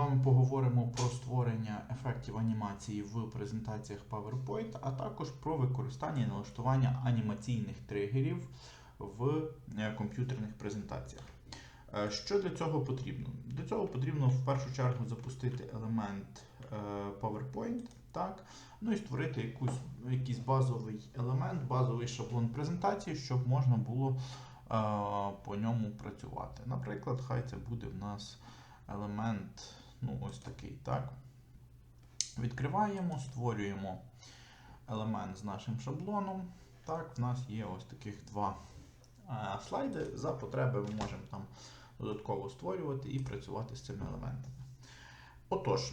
вами поговоримо про створення ефектів анімації в презентаціях PowerPoint, а також про використання і налаштування анімаційних тригерів в е, комп'ютерних презентаціях. Е, Що для цього потрібно? Для цього потрібно в першу чергу запустити елемент е, PowerPoint, так, ну і створити якусь, якийсь базовий елемент, базовий шаблон презентації, щоб можна було по ньому працювати. Наприклад, хай це буде в нас елемент, ну ось такий, так. Відкриваємо, створюємо елемент з нашим шаблоном. Так, в нас є ось таких два е, слайди. За потреби ми можемо там додатково створювати і працювати з цими елементами. Отож,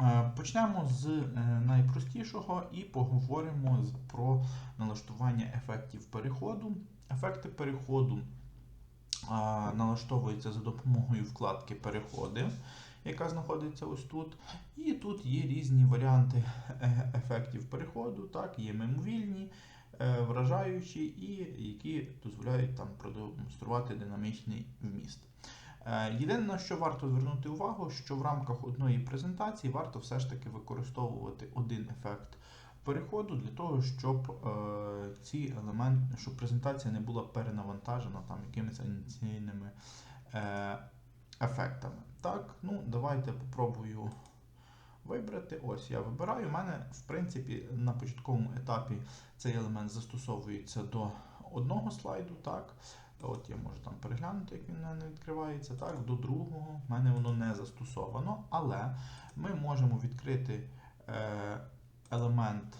е, почнемо з е, найпростішого і поговоримо про налаштування ефектів переходу. Ефекти переходу налаштовуються за допомогою вкладки Переходи, яка знаходиться ось тут. І тут є різні варіанти е, ефектів переходу. Так, є мимовільні, е, вражаючі і які дозволяють там продемонструвати динамічний вміст. Е, Єдине, на що варто звернути увагу, що в рамках одної презентації варто все ж таки використовувати один ефект переходу для того, щоб ці елементи, щоб презентація не була перенавантажена там якимись анімаційними ефектами. Так, ну давайте попробую вибрати. Ось я вибираю. У мене, в принципі, на початковому етапі цей елемент застосовується до одного слайду. так. От я можу там переглянути, як він мене відкривається. Так, до другого в мене воно не застосовано, але ми можемо відкрити е, елемент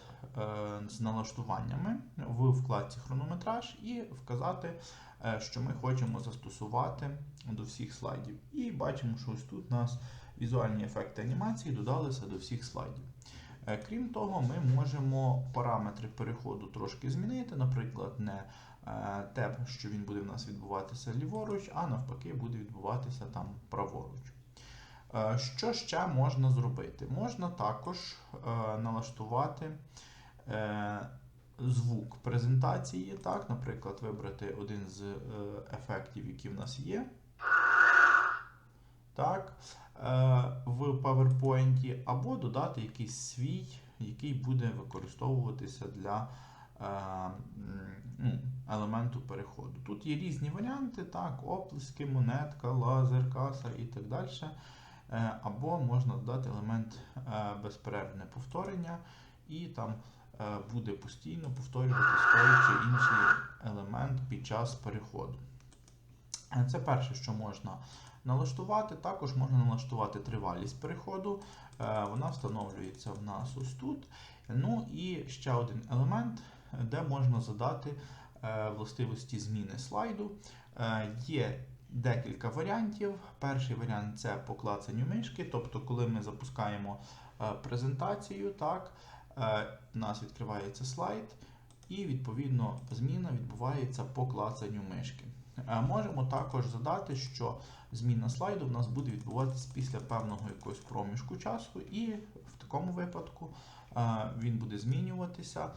з налаштуваннями в вкладці хронометраж і вказати, е, що ми хочемо застосувати до всіх слайдів. І бачимо, що ось тут у нас візуальні ефекти анімації додалися до всіх слайдів. Е, Крім того, ми можемо параметри переходу трошки змінити, наприклад, не е, те, що він буде в нас відбуватися ліворуч, а навпаки, буде відбуватися там праворуч. Е, Що ще можна зробити? Можна також е, налаштувати е, звук презентації, так, наприклад, вибрати один з ефектів, які в нас є. Так, в PowerPoint, або додати якийсь свій, який буде використовуватися для ну, елементу переходу. Тут є різні варіанти, так, оплески, монетка, лазер, каса і так далі. Е, Або можна додати елемент е, безперервне повторення, і там е, буде постійно повторюватись той чи інший елемент під час переходу. Це перше, що можна налаштувати. Також можна налаштувати тривалість переходу. Вона встановлюється в нас ось тут. Ну і ще один елемент, де можна задати властивості зміни слайду. Є декілька варіантів. Перший варіант це по клацанню мишки, тобто, коли ми запускаємо е, презентацію, так, е, у нас відкривається слайд, і відповідно зміна відбувається по клацанню мишки. Е, Можемо також задати, що зміна слайду в нас буде відбуватися після певного якогось проміжку часу, і в такому випадку він буде змінюватися,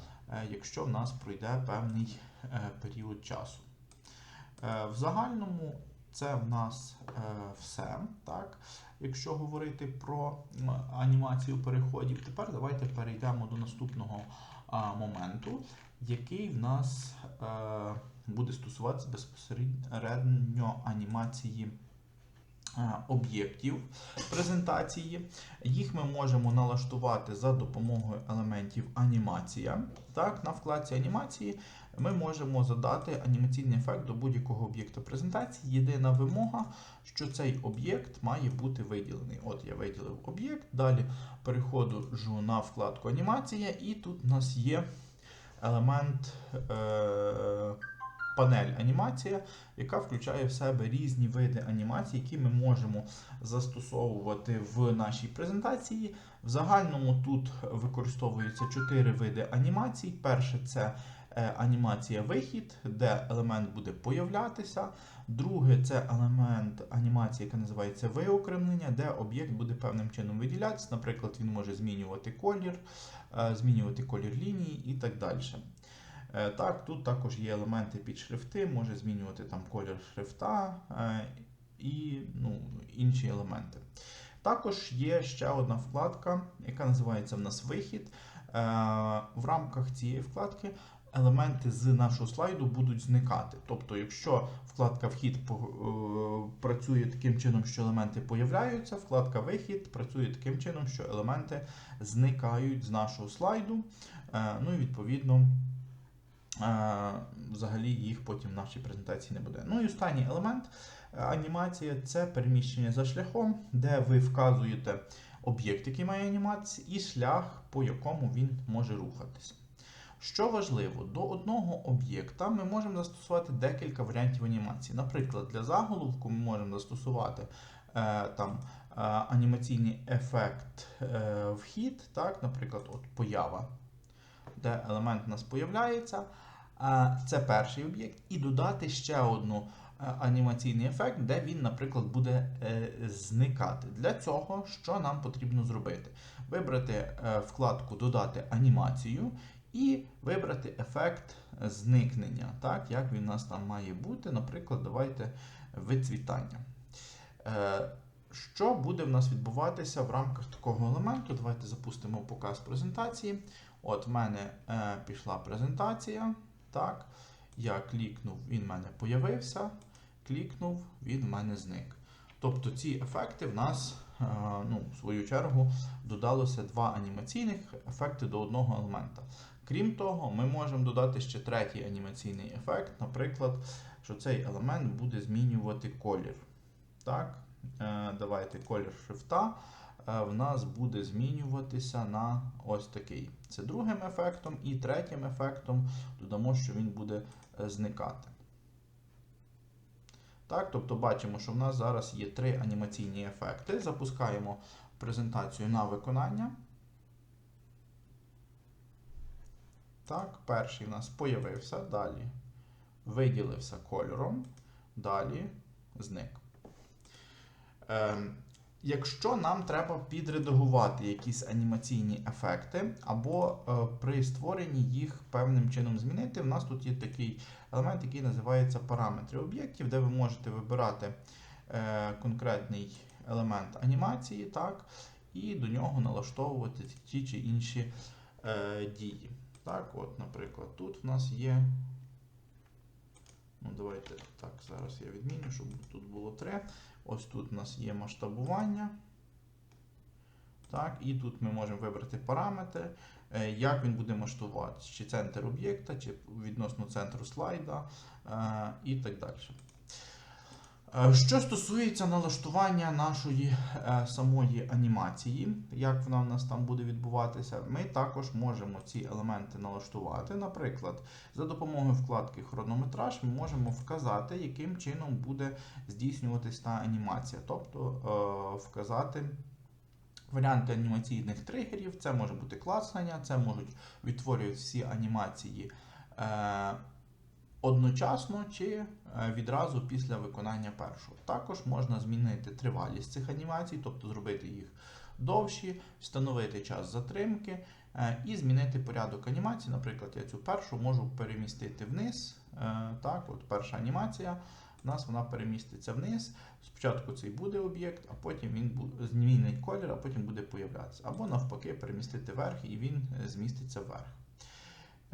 якщо в нас пройде певний період часу. В загальному це в нас е, все. Так? Якщо говорити про анімацію переходів, тепер давайте перейдемо до наступного моменту, який в нас е, буде стосуватися безпосередньо анімації об'єктів презентації. Їх ми можемо налаштувати за допомогою елементів анімація. Так, на вкладці анімації ми можемо задати анімаційний ефект до будь-якого об'єкта презентації. Єдина вимога, що цей об'єкт має бути виділений. От я виділив об'єкт, далі переходжу на вкладку анімація, і тут у нас є елемент е- панель анімація, яка включає в себе різні види анімації, які ми можемо застосовувати в нашій презентації. В загальному тут використовуються чотири види анімацій. Перше це е, анімація вихід, де елемент буде появлятися. Друге це елемент анімації, яка називається виокремлення, де об'єкт буде певним чином виділятися. Наприклад, він може змінювати колір, е, змінювати колір лінії і так далі. Е, Так, тут також є елементи під шрифти, може змінювати там колір шрифта е, і ну, інші елементи. Також є ще одна вкладка, яка називається в нас вихід. Е, В рамках цієї вкладки елементи з нашого слайду будуть зникати. Тобто, якщо вкладка вхід працює таким чином, що елементи появляються, вкладка вихід працює таким чином, що елементи зникають з нашого слайду. Ну і відповідно. Взагалі їх потім в нашій презентації не буде. Ну і останній елемент е, анімація це переміщення за шляхом, де ви вказуєте об'єкт, який має анімацію, і шлях, по якому він може рухатися. Що важливо, до одного об'єкта ми можемо застосувати декілька варіантів анімації. Наприклад, для заголовку ми можемо застосувати е, там, е, анімаційний ефект е, вхід, так, наприклад, от поява, де елемент у нас появляється. Це перший об'єкт, і додати ще одну е, анімаційний ефект, де він, наприклад, буде е, зникати. Для цього що нам потрібно зробити? Вибрати е, вкладку Додати анімацію і вибрати ефект зникнення, так, як він у нас там має бути. Наприклад, давайте вицвітання. Що буде в нас відбуватися в рамках такого елементу? Давайте запустимо показ презентації. От в мене пішла презентація. Так, я клікнув, він в мене появився. Клікнув, він в мене зник. Тобто ці ефекти в нас, е, ну, в свою чергу, додалося два анімаційних ефекти до одного елемента. Крім того, ми можемо додати ще третій анімаційний ефект, наприклад, що цей елемент буде змінювати колір. Так, е, давайте колір шрифта в нас буде змінюватися на ось такий. Це другим ефектом, і третім ефектом додамо, що він буде е, зникати. Так, тобто бачимо, що в нас зараз є три анімаційні ефекти. Запускаємо презентацію на виконання. Так, перший у нас появився, далі виділився кольором, далі зник. Ем, Якщо нам треба підредагувати якісь анімаційні ефекти, або е, при створенні їх певним чином змінити, в нас тут є такий елемент, який називається параметри об'єктів, де ви можете вибирати е, конкретний елемент анімації, так, і до нього налаштовувати ті чи інші е, дії. Так, от, наприклад, тут в нас є. Ну, давайте так, зараз я відміню, щоб тут було 3. Ось тут у нас є масштабування. Так, і тут ми можемо вибрати параметри, е, як він буде масштабуватися, чи центр об'єкта, чи відносно центру слайда е, і так далі. Е, Що стосується налаштування нашої е, самої анімації, як вона в нас там буде відбуватися, ми також можемо ці елементи налаштувати. Наприклад, за допомогою вкладки хронометраж ми можемо вказати, яким чином буде здійснюватись та анімація, тобто е, вказати. Варіанти анімаційних тригерів, це може бути клацання, це можуть відтворювати всі анімації одночасно чи е, відразу після виконання першого. Також можна змінити тривалість цих анімацій, тобто зробити їх довші, встановити час затримки е, і змінити порядок анімації. Наприклад, я цю першу можу перемістити вниз. Е, так, от Перша анімація. У нас вона переміститься вниз. Спочатку цей буде об'єкт, а потім він змінить колір, а потім буде появлятися. Або навпаки, перемістити вверх і він зміститься вверх.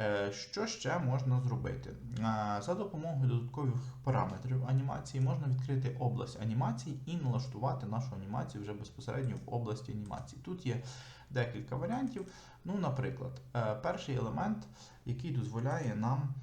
Е, Що ще можна зробити? Е, За допомогою додаткових параметрів анімації можна відкрити область анімації і налаштувати нашу анімацію вже безпосередньо в області анімації. Тут є декілька варіантів. Ну, наприклад, е, перший елемент, який дозволяє нам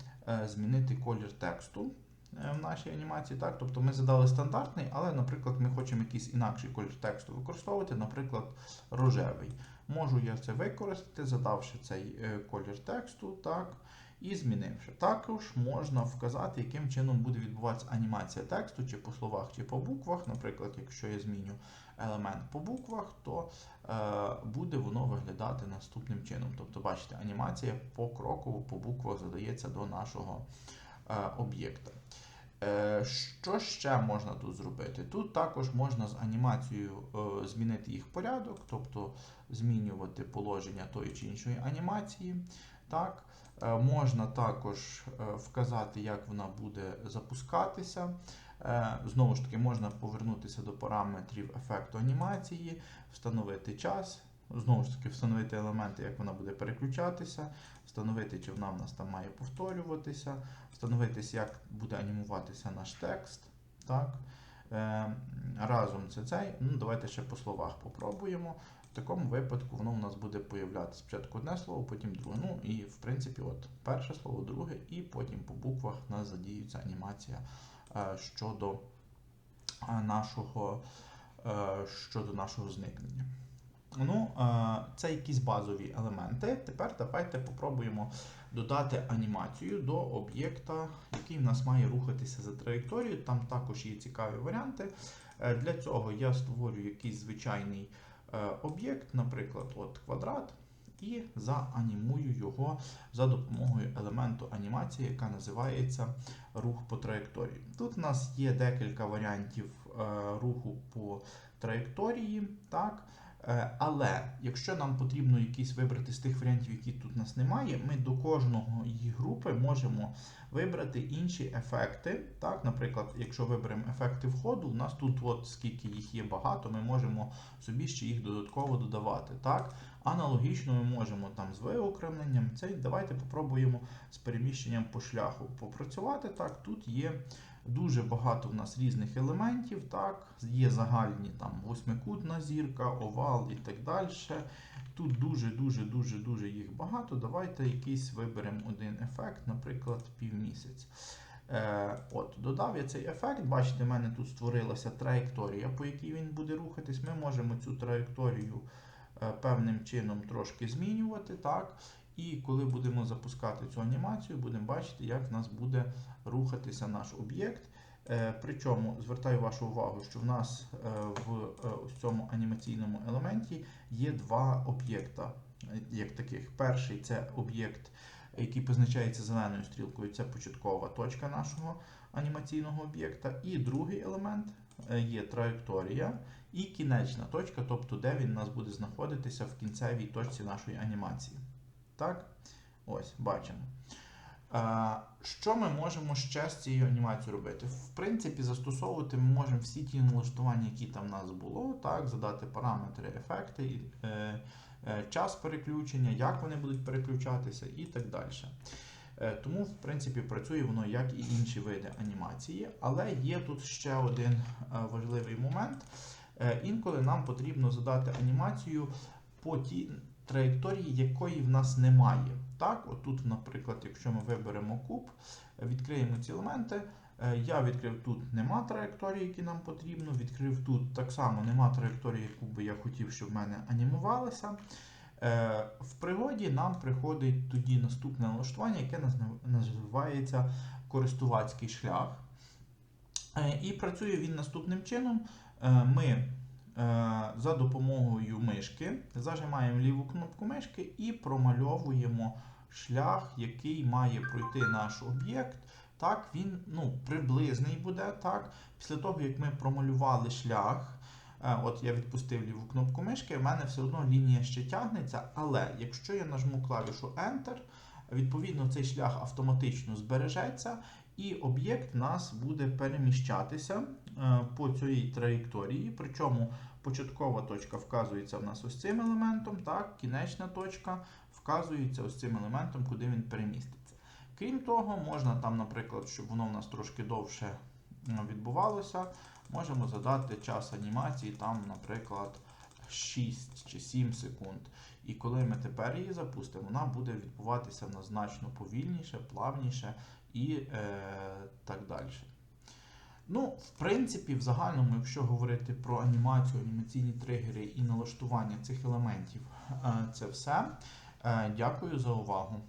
змінити колір тексту в нашій анімації. Так? Тобто ми задали стандартний, але, наприклад, ми хочемо якийсь інакший колір тексту використовувати, наприклад, рожевий. Можу я це використати, задавши цей е, колір тексту, так, і змінивши. Також можна вказати, яким чином буде відбуватися анімація тексту, чи по словах, чи по буквах. Наприклад, якщо я зміню елемент по буквах, то е, буде воно виглядати наступним чином. Тобто, бачите, анімація покроково по буквах задається до нашого е, об'єкта. Е, Що ще можна тут зробити? Тут також можна з анімацією е, змінити їх порядок, тобто змінювати положення тої чи іншої анімації. Так? Е, Можна також вказати, як вона буде запускатися. Знову ж таки, можна повернутися до параметрів ефекту анімації, встановити час, знову ж таки, встановити елементи, як вона буде переключатися, встановити, чи вона в нас там має повторюватися, встановитися, як буде анімуватися наш текст. Так? Е, Разом це цей. Ну, давайте ще по словах попробуємо. В такому випадку воно у нас буде появлятися спочатку одне слово, потім друге. Ну і в принципі, от перше слово, друге, і потім по буквах у нас задіюється анімація е, щодо е, нашого, щодо нашого зникнення. Ну, е, це якісь базові елементи. Тепер давайте попробуємо додати анімацію до об'єкта, який в нас має рухатися за траєкторією. Там також є цікаві варіанти. Е, Для цього я створюю якийсь звичайний е, об'єкт, наприклад, от квадрат, і заанімую його за допомогою елементу анімації, яка називається рух по траєкторії. Тут у нас є декілька варіантів руху по траєкторії. так. Е, Але якщо нам потрібно якийсь вибрати з тих варіантів, які тут у нас немає, ми до кожного її групи можемо вибрати інші ефекти. Так, Наприклад, якщо виберемо ефекти входу, у нас тут, от скільки їх є багато, ми можемо собі ще їх додатково додавати. Так? Аналогічно ми можемо там з виокремленням. Це давайте попробуємо з переміщенням по шляху попрацювати. Так, тут є дуже багато в нас різних елементів. Так, є загальні там восьмикутна зірка, овал і так далі. Тут дуже дуже дуже дуже їх багато. Давайте якийсь виберемо один ефект, наприклад, півмісяць. Е, от, Додав я цей ефект. Бачите, в мене тут створилася траєкторія, по якій він буде рухатись. Ми можемо цю траєкторію е, певним чином трошки змінювати. так. І коли будемо запускати цю анімацію, будемо бачити, як в нас буде рухатися наш об'єкт. Е, Причому звертаю вашу увагу, що в нас е, в е, цьому анімаційному елементі є два об'єкта, як таких. Перший це об'єкт, який позначається зеленою стрілкою, це початкова точка нашого анімаційного об'єкта. І другий елемент є траєкторія і кінечна точка, тобто де він у нас буде знаходитися в кінцевій точці нашої анімації. Так? Ось, бачимо. Що ми можемо ще з цією анімацією робити? В принципі, застосовувати ми можемо всі ті налаштування, які там в нас було, так, задати параметри, ефекти, е, е, час переключення, як вони будуть переключатися і так далі. Е, Тому, в принципі, працює воно як і інші види анімації, але є тут ще один важливий момент. Інколи нам потрібно задати анімацію по тій траєкторії, якої в нас немає. Так, от тут, наприклад, якщо ми виберемо куб, відкриємо ці елементи. е, Я відкрив тут нема траєкторії, які нам потрібно. Відкрив тут так само нема траєкторії, яку би я хотів, щоб в мене анімувалася. Е, В пригоді нам приходить тоді наступне налаштування, яке називається користувацький шлях. Е, І працює він наступним чином. Ми за допомогою мишки зажимаємо ліву кнопку мишки і промальовуємо шлях, який має пройти наш об'єкт. Так, він ну, приблизний буде. Так. Після того, як ми промалювали шлях, е, от я відпустив ліву кнопку мишки, в мене все одно лінія ще тягнеться. Але якщо я нажму клавішу Enter, відповідно цей шлях автоматично збережеться, і об'єкт нас буде переміщатися е, по цій траєкторії. Причому початкова точка вказується в нас ось цим елементом, так, кінечна точка вказується ось цим елементом, куди він переміститься. Крім того, можна там, наприклад, щоб воно в нас трошки довше відбувалося, можемо задати час анімації, там, наприклад, 6 чи 7 секунд. І коли ми тепер її запустимо, вона буде відбуватися в нас значно повільніше, плавніше і е, так далі. Ну, в принципі, в загальному, якщо говорити про анімацію, анімаційні тригери і налаштування цих елементів, е, це все. Е, Дякую за увагу.